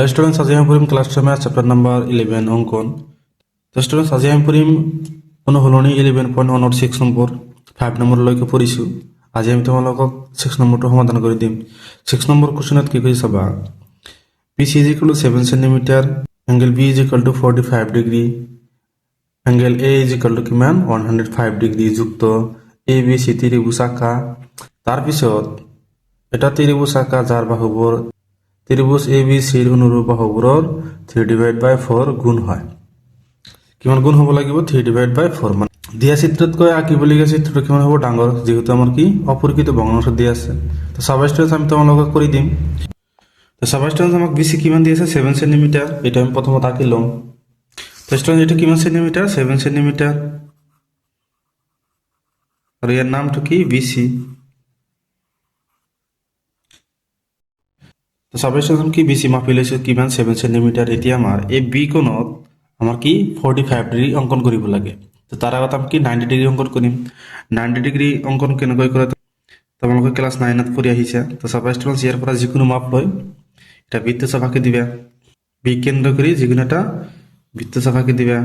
Hello students আজি আমি পঢ়িম ক্লাছ টেনৰ চেপ্টাৰ নম্বৰ ইলেভেন অংকন। তো ষ্টুডেণ্টছ আজি আমি পঢ়িম কোনো সলনি ইলেভেন পইণ্ট ওৱানৰ ছিক্স নম্বৰ ফাইভ নম্বৰলৈকে পঢ়িছোঁ। আজি আমি তোমালোকক ছিক্স নম্বৰটো সমাধান কৰি দিম। ছিক্স নম্বৰ কুৱেশ্যনত কি কৈছে চাবা? P C is equal to seven centimetre angle B is equal to forty five degree angle A is equal to কিমান? ওৱান হাণ্ড্ৰেড ফাইভ ডিগ্ৰী যুক্ত এ বি চি ত্ৰিভুজ আঁকা তাৰপিছত, এটা ত্ৰিভুজ আঁকা যাৰ বাহুবোৰ ত্ৰিভুজ এ বি চিৰ অনুৰূপ বাহুবোৰৰ থ্ৰী ডিভাইড বাই ফ'ৰ গুণ হয়। কিমান গুণ হ'ব লাগিব? থ্ৰী ডিভাইড বাই ফ'ৰ মানে দিয়া চিত্ৰতকৈ আঁকিবলগীয়া চিত্ৰটো কিমান হ'ব? ডাঙৰ, যিহেতু আমাৰ কি? অপৰিকৃত ভগ্নাংশ দিয়া আছে। তো ষ্টুডেণ্টছ আমি তোমালোকক কৰি দিম। তো চাবা আমাক বেছি কিমান দি আছে? ছেভেন চেণ্টিমিটাৰ এইটো আমি প্ৰথমত আঁকি ল'ম। তো ষ্টুডেণ্ট এইটো কিমান চেণ্টিমিটাৰ ছেভেন চেণ্টিমিটাৰ আৰু ইয়াৰ নামটো কি? বি চি তো সাবস্টেশন কি বেছি মাপি লৈছোঁ কিমান ছেভেন চেণ্টিমিটাৰ এতিয়া আমাৰ এই বি কোণত আমাৰ কি ফৰ্টি ফাইভ ডিগ্ৰী অংকন কৰিব লাগে। তো তাৰ আগত আমি কি নাইণ্টি ডিগ্ৰী অংকন কৰিম? নাইণ্টি ডিগ্ৰী অংকন কেনেকৈ কৰে? তোমালোকে ক্লাছ নাইনত পঢ়ি আহিছা। তো সাবস্টেশন ইয়াৰ পৰা যিকোনো মাপ লৈ এটা বৃত্ত চাফাকে দিবা। বি কেন্দ্ৰ কৰি যিকোনো এটা বৃত্ত চাফাকে দিবা।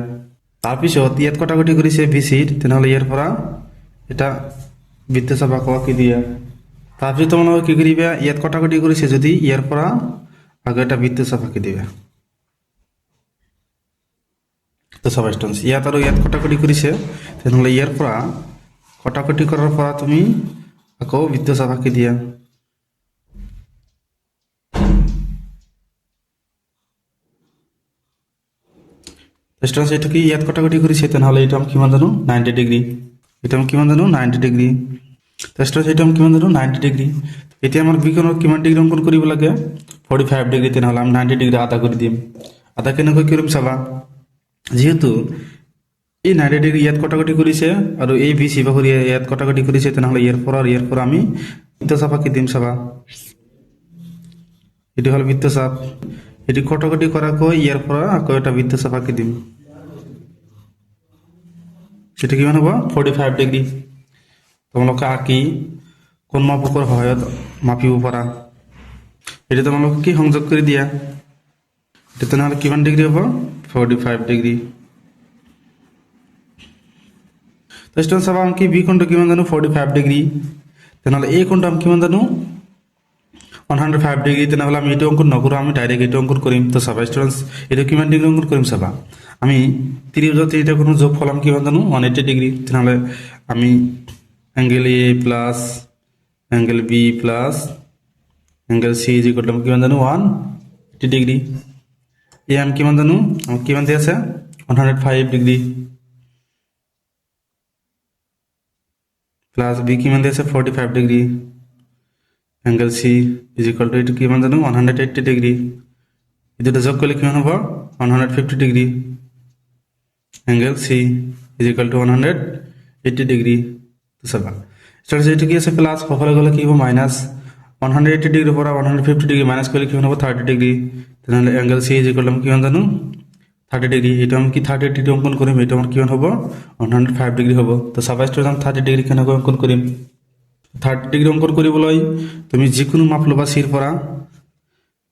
তাৰপিছত ইয়াত কটাকটি কৰিছে বি চিৰ তেনেহ'লে ইয়াৰ পৰা এটা বৃত্ত চাফাকে আঁকি দিয়া। তাৰপিছত তোমালোকে কি কৰিবা ইয়াত কটাকটি কৰিছে যদি ইয়াৰ পৰা আগৰ এটা বৃত্ত চাফাকে দিবা। তো সাবস্টেন্স ইয়াত আৰু ইয়াত কটাকটি কৰিছে তেনেহ'লে ইয়াৰ পৰা কটাকটি কৰাৰ পৰা তুমি আকৌ বৃত্ত চাফাকে দিয়া। এইটো কি ইয়াত কটাকটি কৰিছে তেনেহ'লে এইটো আমি কিমান জানো? Ninety degree. এইটো আমি কিমান জানো? Ninety degree. এইটো আমি কিমান জানো? নাইণ্টি ডিগ্ৰী এতিয়া আমাৰ বিকোণত কিমান ডিগ্ৰী অংকন কৰিব লাগে? ফৰ্টি ফাইভ ডিগ্ৰী তেনেহ'লে আমি নাইণ্টি ডিগ্ৰী আধা কৰি দিম। আধা কেনেকৈ কৰিম চাবা? যিহেতু এই নাইণ্টি ডিগ্ৰী ইয়াত কটাকটি কৰিছে আৰু এই বি চি ইয়াত কটাকটি কৰিছে, তেনেহ'লে ইয়াৰ পৰা আৰু ইয়াৰ পৰা আমি বৃত্তচাপাকে দিম চাবা। এইটো হ'ল বৃত্তচাপ। এটি কটাকটি কৰাকৈ ইয়াৰ পৰা আকৌ এটা বৃত্তচাপাকে দিম। সেটা কিমান হ'ব? ফৰ্টি ফাইভ ডিগ্ৰী তোমালোকে আঁকি কোন মাপকৰ সহায়ত মাপিব পাৰা? এইটো তোমালোকে কি সংযোগ কৰি দিয়া? এইটো তেনেহ'লে কিমান ডিগ্ৰী হ'ব? ফৰ্টি ফাইভ ডিগ্ৰী ষ্টুডেণ্ট চাবা আমি কি বি কোণটো কিমান জানো? Forty five degree. তেনেহ'লে এই কোণটো আমি কিমান জানো? One hundred five degree. তেনেহ'লে আমি এইটো অংকন নকৰোঁ, আমি ডাইৰেক্ট এইটো অংকন কৰিম। তো চাবা ষ্টুডেণ্টছ এইটো কিমান ডিগ্ৰী অংকন কৰিম চাবা? আমি ত্ৰিভুজত তিনিটা কোনো যোগ ফল আমি কিমান জানো? One eighty degree. তেনেহ'লে আমি angle A plus angle B plus angle C is equal to আমি কিমান জানো ওৱান এইটি ডিগ্ৰী এ আমি কিমান জানো আমাক কিমান দি আছে? One hundred five degree plus B কিমান দি আছে? Forty five degree angle C is equal to এইটো কিমান জানো ওৱান হাণ্ড্ৰেড এইট্টি ডিগ্ৰী এই দুটা যোগ কিমান হ'ব one hundred fifty degree angle C is equal to eighty degree চাবা ষ্টাৰ্ট এইটো কি আছে প্লাছ সফলে গ'লে কি হ'ব? মাইনাছ ওৱান হাণ্ড্ৰেড এইট্টি ডিগ্ৰীৰ পৰা one hundred fifty degree minus কৰিলে কিমান হ'ব? থাৰ্টি ডিগ্ৰী তেনেহ'লে এংগেল চি ইজ ইকুৱেল আমি কিমান জানো? থাৰ্টি ডিগ্ৰী এইটো আমি কি থাৰ্টি ডিগ্ৰী অংকন কৰিম? এইটো আমাৰ কিমান হ'ব? ওৱান হাণ্ড্ৰেড ফাইভ ডিগ্ৰী হ'ব। তো চাবা ষ্টুডেণ্ট থাৰ্টি ডিগ্ৰী কেনেকৈ অংকন কৰিম? থাৰ্টি ডিগ্ৰী অংকন কৰিবলৈ তুমি যিকোনো মাপ ল'বা চিৰ পৰা।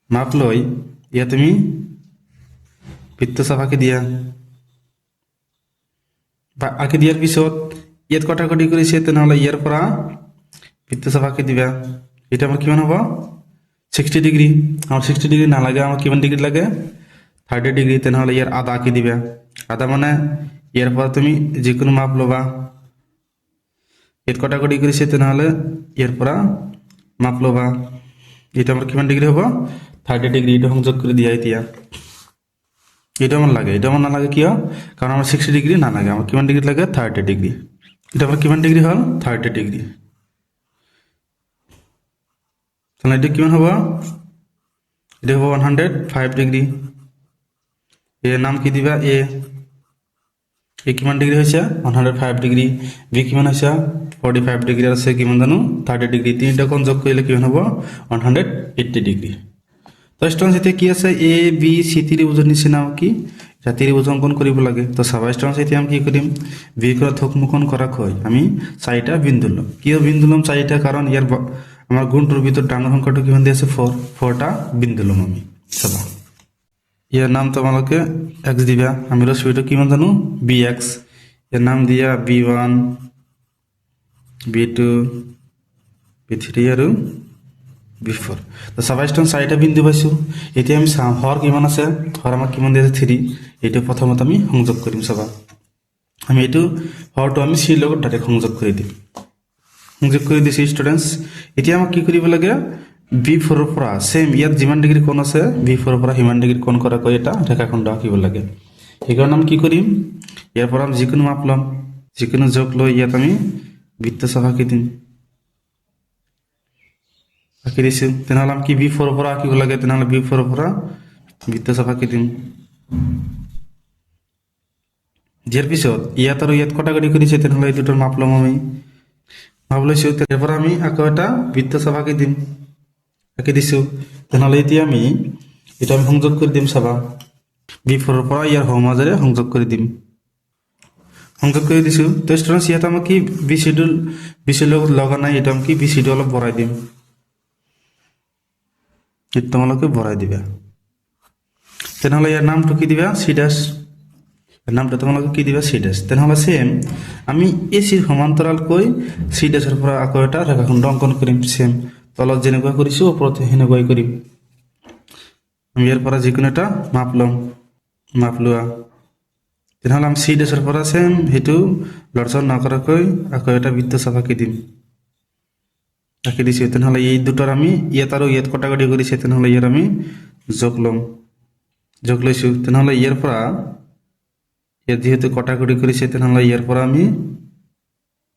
মাপ লৈ ইয়াত তুমি বৃত্ত চাফাকে দিয়া। বা আঁকি দিয়াৰ পিছত ইয়াত কটাকটি কৰিছে তেনেহ'লে ইয়াৰ পৰা বৃত্ত চাফাকে দিবা। এতিয়া আমাৰ কিমান হ'ব? ছিক্সটি ডিগ্ৰী আমাৰ ছিক্সটি ডিগ্ৰী নালাগে আমাক কিমান ডিগ্ৰী লাগে? থাৰ্টি ডিগ্ৰী তেনেহ'লে ইয়াৰ আধা আঁকি দিবা। আধা মানে ইয়াৰ পৰা তুমি যিকোনো মাপ ল'বা। ইয়াত কটাকটি কৰিছে তেনেহ'লে ইয়াৰ পৰা মাপ ল'বা। এইটো আমাৰ কিমান ডিগ্ৰী হ'ব? থাৰ্টি ডিগ্ৰী এইটো সংযোগ কৰি দিয়া এতিয়া এইটো আমাৰ লাগে এইটো আমাৰ নালাগে কিয়? কাৰণ আমাৰ ছিক্সটি ডিগ্ৰী নালাগে আমাৰ কিমান ডিগ্ৰী লাগে? থাৰ্টি ডিগ্ৰী এটা কিমান ডিগ্ৰী হ'ল? থাৰ্টি ডিগ্ৰী তেনেহ'লে এইটো কিমান হ'ব? এইটো হ'ব one hundred five degree A নাম কি দিবা? এ। এ কিমান ডিগ্ৰী হৈছে one hundred five degree B কিমান হৈছে ফৰ্টি ফাইভ ডিগ্ৰী আছে কিমান জানো? থাৰ্টি ডিগ্ৰী তিনিটা কোণ যোগ কৰিলে কিমান হ'ব? ওৱান হাণ্ড্ৰেড এইট্টি ডিগ্ৰী তো ষ্ট্ৰংছ এতিয়া কি আছে? এ, বি, চি ত্ৰিভুজৰ নিচিনা কি? এতিয়া ত্ৰিভুজ অংকন কৰিব লাগে? তো ষ্ট্ৰংছ এতিয়া আমি কি কৰিম? বি কৰা থকমুখন কৰাকৈ আমি চাৰিটা বিন্দু ল'ম। কিয় বিন্দু ল'ম চাৰিটা? কাৰণ ইয়াৰ আমাৰ গুণটোৰ ভিতৰত ডাঙৰ সংখ্যাটো কিমান দি আছে? ফ'ৰ। ফ'ৰটা বিন্দু ল'ম আমি। চাবা। ইয়ার নাম তোমালোকে এক্স দিবা। আমি রশ্মিটা কিমান জানো? B x. ইয়ার নাম দিয়া B one, B two, B three আৰু বি ফ'ৰ তো চাবা ষ্টন চাৰিটা বিন্দু পাইছোঁ। এতিয়া আমি চাম, হৰ কিমান আছে? হৰ আমাক কিমান দিয়া আছে থ্ৰী এইটো প্ৰথমত আমি সংযোগ কৰিম, চাবা। আমি এইটো হৰটো আমি চিৰ লগত ডাইৰেক্ট সংযোগ কৰি দিম। সংযোগ কৰি দিছোঁ ষ্টুডেণ্টছ এতিয়া আমাক কি কৰিব লাগে? বি ফ'ৰৰ পৰা ছেম ইয়াত যিমান ডিগ্ৰী কোণ আছে বি ফ'ৰৰ পৰা সিমান ডিগ্ৰী কোণ কৰাকৈ এটা ৰেখাখণ্ড আঁকিব লাগে। সেইকাৰণে আমি কি কৰিম? ইয়াৰ পৰা আমি যিকোনো মাপ ল'ম। যিকোনো জোখ লৈ ইয়াত আমি বৃত্ত চাপ আঁকি দিম। আঁকি দিছোঁ। তেনেহ'লে আমি কি বি ফ'ৰৰ পৰা আঁকিব লাগে, তেনেহ'লে বি ফ'ৰৰ পৰা বৃত্ত চাপ আঁকি দিম? দিয়াৰ পিছত, ইয়াত আৰু ইয়াত কটাকটি কৰিছে তেনেহ'লে এই দুটাৰ মাপ ল'ম আমি। মাপ লৈছোঁ তাৰ পৰা আমি আকৌ এটা বৃত্ত চাপ আঁকি দিম? আঁকি দিছোঁ। তেনেহ'লে এতিয়া আমি এইটো আমি সংযোগ কৰি দিম চাবা। বি ফ'ৰৰ পৰা ইয়াৰ সম মাজেৰে সংযোগ কৰি দিম। সংযোগ কৰি দিছোঁ। তো ষ্টুডেণ্টছ ইয়াত আমাক কি বি চিটো বি লগত লগা নাই এইটো আমি কি বি চিটো অলপ বঢ়াই দিম। তোমালোকে বঢ়াই দিবা। তেনেহ'লে ইয়াৰ নামটো কি দিবা? চি ডেছ ইয়াৰ নামটো তোমালোকে কি দিবা? চি ডেছ তেনেহ'লে ছেম আমি এই চিৰ সমান্তৰালকৈ চি ডেছৰ পৰা আকৌ এটা ৰেখাখণ্ড অংকন কৰিম ছেম তলত যেনেকুৱা কৰিছোঁ, ওপৰত সেনেকুৱাই কৰিম। আমি ইয়াৰ পৰা যিকোনো এটা মাপ ল'ম, মাপ লোৱা। তেনেহ'লে আমি চি ডেছৰ পৰা ছেম সেইটো লৰচৰ নকৰাকৈ আকৌ এটা বৃত্ত চাপ আঁকি দিম। আঁকি দিছোঁ তেনেহ'লে এই দুটাৰ আমি ইয়াত আৰু ইয়াত কটাকটি কৰিছে তেনেহ'লে ইয়াৰ আমি যোগ ল'ম। যোগ লৈছোঁ তেনেহ'লে ইয়াৰ পৰা ইয়াত যিহেতু কটাকটি কৰিছে তেনেহ'লে ইয়াৰ পৰা আমি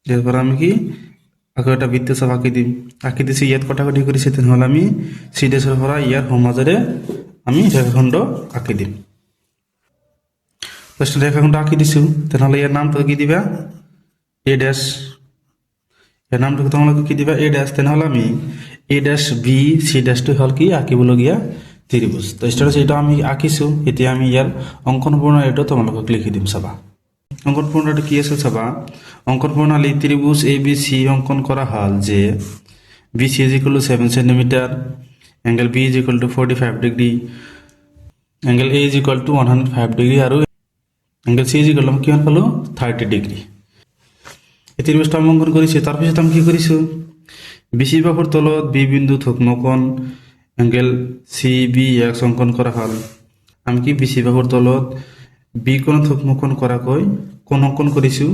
ইয়াৰ পৰা আমি কি, আকৌ এটা বৃত্ত চাপ আঁকি দিম। আঁকি দিছোঁ, ইয়াত কটাকটি কৰিছে তেনেহ'লে আমি চিডেছৰ পৰা ইয়াৰ সমাজেৰে আমি ৰেখাখণ্ড আঁকি দিম। ফাৰ্ষ্ট ৰেখাখণ্ড আঁকি দিছোঁ তেনেহ'লে ইয়াৰ নামটো কি দিবা? এ ডেছ ইয়াৰ নামটো তোমালোকে কি দিবা? এ ডেছ তেনেহ'লে আমি। এ ডেছ বি চি ডেছটো হ'ল কি? আঁকিবলগীয়া ত্ৰিভুজ তো ষ্টাৰ্ট এইটো আমি আঁকিছোঁ। এতিয়া আমি ইয়াৰ অংকন প্ৰণালীটো তোমালোকক লিখি দিম, চাবা। অংকন প্ৰণালীটো কি আছে চাবা? অংকন প্ৰণালী ত্ৰিভুজ এ বি চি অংকন কৰা হ'ল যে B C is equal to seven centimetre angle B is equal to forty five degree angle A is equal to one hundred five degree আৰু angle C is equal to আমি কিমান পালোঁ? Thirty degree এই ত্ৰিভুজটো আমি অংকন কৰিছোঁ তাৰপিছত আমি কি কৰিছোঁ বিচি তলত বি বিন্দু থুকমকণ এংগেল চি বি এক্স অংকন কৰা হ'ল। আমি কি বিচি তলত বি কোণ থুকমকণ কৰাকৈ কোণ অংকন কৰিছোঁ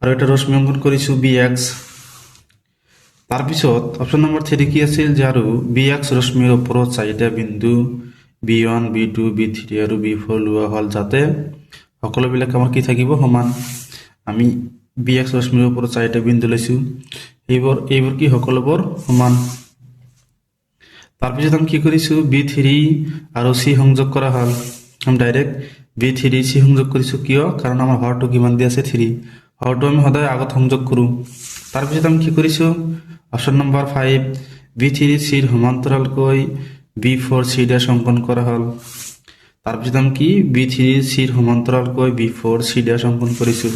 আৰু এটা ৰশ্মি অংকন কৰিছোঁ বি এক্স তাৰপিছত অপশ্যন নম্বৰ থ্ৰী কি আছিল যে আৰু বি এক্স ৰশ্মিৰ ওপৰত চাৰিটা বিন্দু B one B two B three আৰু বি ফ'ৰ লোৱা হ'ল, যাতে সকলোবিলাক আমাৰ কি থাকিব সমান। আমি বি এক্স ৰশ্মিৰ ওপৰত চাৰিটা বিন্দু লৈছোঁ। এইবোৰ এইবোৰ কি সকলোবোৰ সমান? তাৰপিছত আমি কি কৰিছোঁ? বি থ্ৰী আৰু চি সংযোগ কৰা হ'ল। আমি ডাইৰেক্ট বি থ্ৰী চি সংযোগ কৰিছোঁ কিয়? কাৰণ আমাৰ হৰটো কিমান দি আছে? থ্ৰী। হৰটো আমি সদায় আগত সংযোগ কৰোঁ। তাৰপিছত আমি কি কৰিছোঁ? Option number five B three চিৰ সমান্তৰালকৈ বি ফ'ৰ চি ডেছ অংকন কৰা হ'ল। তাৰপিছত আমি কি? বি থ্ৰী চিৰ সমান্তৰালকৈ বি ফ'ৰ চি ডেছ অংকন কৰিছোঁ।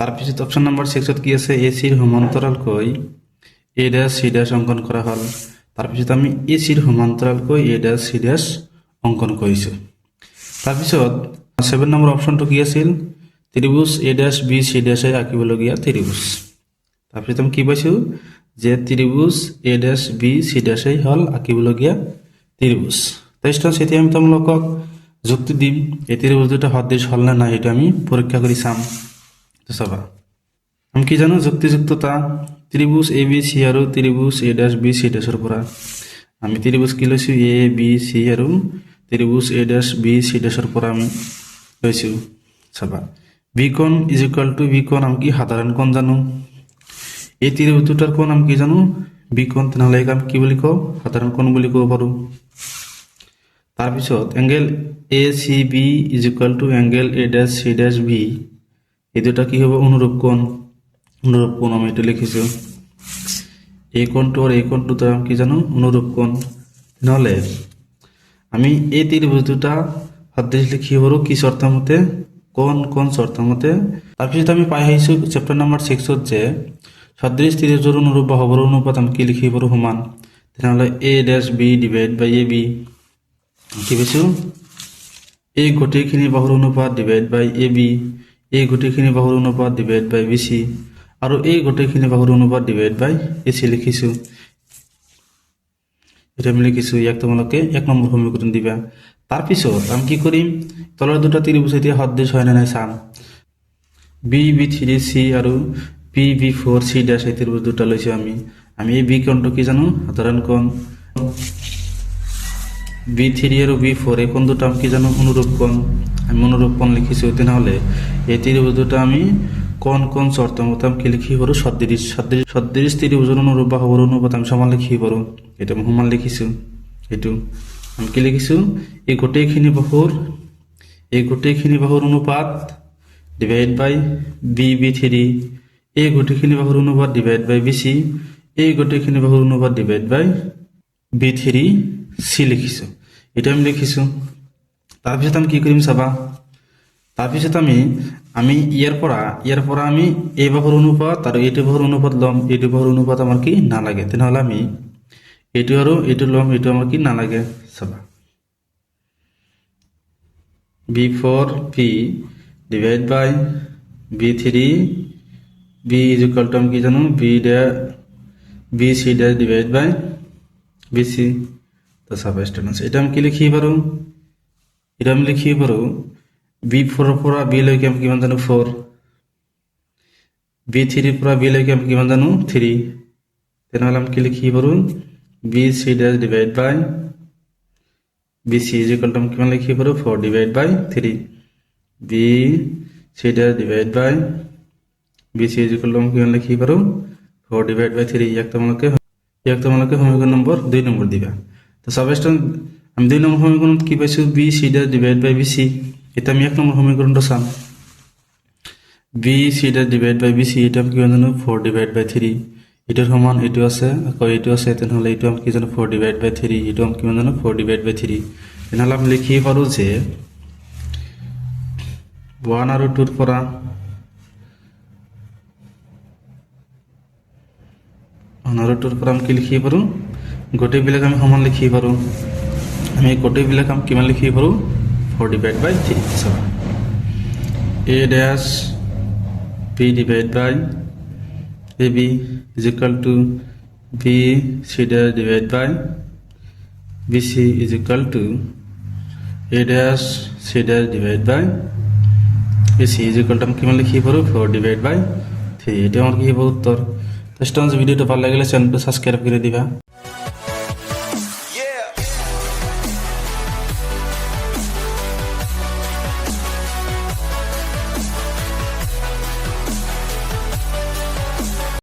তাৰপিছত অপশ্যন নম্বৰ ছিক্সত কি আছে? এ চিৰ সমান্তৰালকৈ এ ডেছ চি ডেছ অংকন কৰা হ'ল। তাৰপিছত আমি এ চিৰ সমান্তৰালকৈ এ ডেছ চি ডেছ অংকন কৰিছোঁ। তাৰপিছত ছেভেন নম্বৰ অপশ্যনটো কি আছিল? ত্ৰিভুজ এ ডেছ বি চি ডেছে আঁকিবলগীয়া ত্ৰিভুজ। তাৰপিছত আমি কি পাইছোঁ? যে ত্ৰিভুজ এ ডেছ বি চি ডেছেই হ'ল আঁকিবলগীয়া ত্ৰিভুজ। তাৰপিছত এতিয়া আমি তোমালোকক যুক্তি দিম, এই ত্ৰিভুজ দুটা সদৃশ হ'ল নে নাই, সেইটো আমি পৰীক্ষা কৰি চাম। চাবা আমি কি জানো যুক্তিযুক্ততা? ত্ৰিভুজ এ বি চি আৰু ত্ৰিভুজ এ ডেছ বি চি ডেছৰ পৰা। আমি ত্ৰিভুজ কি লৈছোঁ? এ বি চি আৰু ত্ৰিভুজ এ ডেছ বি চি ডেছৰ পৰা আমি লৈছোঁ চাবা বি কোণ ইজ ইকুৱেল টু বি কোণ আমি কি সাধাৰণ কোণ জানো? এই ত্ৰিভুজ দুটাৰ কোণ আমি কি জানো? বি কোণ তেনেহ'লে আমি কি বুলি কওঁ? সাধাৰণ কোণ বুলি ক'ব পাৰোঁ। তাৰপিছত angle A C B is equal to angle A dash C dash B এই দুটা কি হ'ব? অনুৰূপ কোণ। অনুৰূপ কোণ আমি এইটো লিখিছোঁ। এই কোণটো আৰু এই তাৰ আমি কি জানো? অনুৰূপ কোণ। নহ'লে আমি এই ত্ৰিভুজ দুটা সদৃশ লিখি পাৰোঁ কি চৰ্ত মতে? কোন কোন চৰ্ত মতে। তাৰপিছত আমি পাই আহিছোঁ চেপ্টাৰ নম্বৰ ছিক্সত যে সদৃশ ত্ৰিভুজৰ অনুৰূপ বা অনুপাত আমি কি লিখিব পাৰোঁ সমান। তেনেহ'লে A dash B divide by A B কি পাইছোঁ এই গোটেইখিনি বাহুৰ অনুপাত ডিভাইড বাই এ বি এই গোটেইখিনি বাহুৰ অনুপাত ডিভাইড বাই বি চি আৰু এই গোটেইখিনি বাহুৰ অনুপাত ডিভাইড বাই এ চি লিখিছোঁ। এটা আমি লিখিছোঁ, ইয়াক তোমালোকে এক নম্বৰ সমীকৰণ দিবা। তাৰপিছত আমি কি কৰিম? তলৰ দুটা ত্ৰিভুজ এতিয়া সদৃশ হয় নে নাই চাম। বি বি থ্ৰী চি আৰু P B four C dash এই ত্ৰিভুজ দুটা লৈছোঁ আমি। আমি এই বি কোণটো কি জানো? সাধাৰণ কোণ। বি থ্ৰী আৰু বি ফ'ৰ এই কোণ দুটা আমি কি জানো? অনুৰূপ কোণ। আমি অনুৰূপ কোণ লিখিছোঁ তেনেহ'লে এই ত্ৰিভুজ দুটা আমি কোন কোন শর্ত মতো আমি কি লিখি পারো সদৃশ সদৃশ সদৃশ ত্রিভুজৰ অনুৰূপ বা হবৰ অনুপাত আমি সমান লিখি পাৰোঁ। এইটো আমি সমান লিখিছোঁ। এইটো আমি কি লিখিছোঁ? এই গোটেইখিনি বাহুৰ এই গোটেইখিনি বাহুৰ অনুপাত divide by B B three এই গোটেইখিনি বাহুৰ অনুপাত ডিভাইড বাই বি চি এই গোটেইখিনি বাহুৰ অনুপাত divide by B three C লিখিছোঁ। এইটো আমি লিখিছোঁ। তাৰপিছত আমি কি কৰিম চাবা? তাৰপিছত আমি আমি ইয়াৰ পৰা ইয়াৰ পৰা আমি এই বাহুৰ অনুপাত আৰু এইটো বাহুৰ অনুপাত ল'ম, এইটো বাহুৰ অনুপাত আমাৰ কি নালাগে। তেনেহ'লে আমি এইটো আৰু এইটো ল'ম, এইটো আমাৰ কি নালাগে, চাবা। B four P divide by B three, B is equal to আমি কি জানো, B D B C dash divide by B C. তো চাবা ষ্টুডেণ্টছ এটা আমি কি লিখিব পাৰোঁ এটা আমি লিখিব পাৰোঁ বি ফ'ৰৰ পৰা বি লৈকে আমি কিমান জানো ফ'ৰ বি থ্ৰীৰ পৰা বি লৈকে আমি কিমান জানো থ্ৰী তেনেহ'লে আমি কি লিখিব পাৰোঁ B C dash divide by, B C is equal to আমি কিমান লিখিব পাৰোঁ four divide by three B C dash divide by, B C is equal to আমি কিমান লিখিব পাৰোঁ ফ'ৰ ডিভাইড বাই থ্ৰী ইয়াক তোমালোকে ইয়াক তোমালোকে সমীকৰণ নম্বৰ দুই নম্বৰ দিবা। তো চাবেষ্টন আমি দুই নম্বৰ সমীকৰণত কি পাইছোঁ? B C dash divide by B C এতিয়া আমি এক নম্বৰ সমীকৰণটো চাম। B C dash divide by B C এইটো আমি কিমান জানো? Four divide by three. এইটোৰ সমান এইটো আছে, আকৌ এইটো আছে, তেনেহ'লে এইটো আমি কি জানো? Four divide by three. এইটো আমি কিমান জানো? Four divide by three. তেনেহ'লে আমি লিখিব পাৰোঁ যে ওৱান আৰু টুৰ পৰা ওৱান আৰু টুৰ পৰা আমি কি লিখিব পাৰোঁ? গোটেইবিলাক আমি সমান লিখিব পাৰোঁ। আমি গোটেইবিলাক আমি কিমান লিখিব পাৰোঁ ফ'ৰ ডিভাইড বাই থ্ৰী চাবা A dash B divide by A B is to B C dash divide by B C is equal to A dash C dash divide by A C is equal to আমি কিমান লিখিব পাৰোঁ four divide by three এইটো আমাৰ কি হ'ব উত্তৰ? তো ভিডিঅ'টো ভালো লাগিলে চেনেলটো ছাবস্ক্ৰাইব কৰি দিবা।